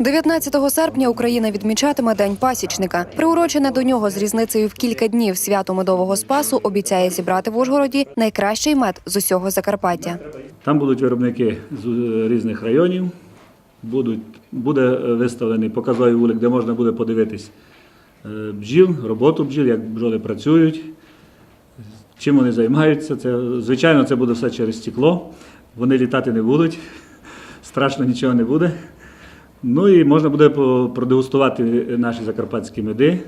19 серпня Україна відмічатиме День пасічника. Приурочене до нього з різницею в кілька днів свято медового спасу обіцяє зібрати в Ужгороді найкращий мед з усього Закарпаття. Там будуть виробники з е, різних районів. Будуть, буде е, виставлений показовий вулик, де можна буде подивитись е, бджіл, роботу бджіл, як бджоли працюють, чим вони займаються. Це, звичайно, це буде все через стекло. Вони літати не будуть, страшно нічого не буде. Ну і можна буде продегустувати наші закарпатські меди.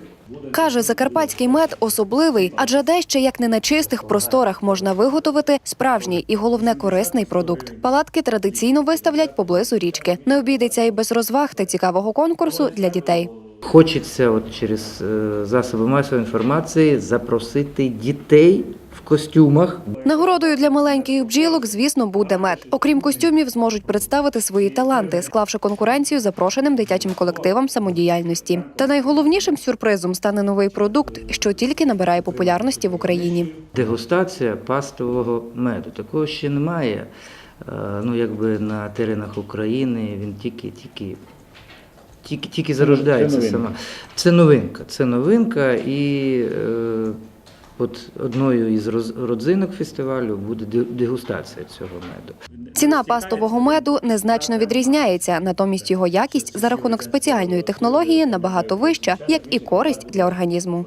Каже, закарпатський мед особливий, адже дещо як не на чистих просторах можна виготовити справжній і головне корисний продукт. Палатки традиційно виставлять поблизу річки. Не обійдеться і без розваг та цікавого конкурсу для дітей. Хочеться от через е, засоби масової інформації запросити дітей костюмах. Нагородою для маленьких бджілок, звісно, буде мед. Окрім костюмів, зможуть представити свої таланти, склавши конкуренцію запрошеним дитячим колективам самодіяльності. Та найголовнішим сюрпризом стане новий продукт, що тільки набирає популярності в Україні. Дегустація пастового меду. Такого ще немає. Е, Ну, якби на теренах України він тільки, тільки, тільки, тільки зарождається новинка. сама. Це новинка. Це новинка, і е, от одною із родзинок фестивалю буде дегустація цього меду. Ціна пастового меду незначно відрізняється, натомість його якість за рахунок спеціальної технології набагато вища, як і користь для організму.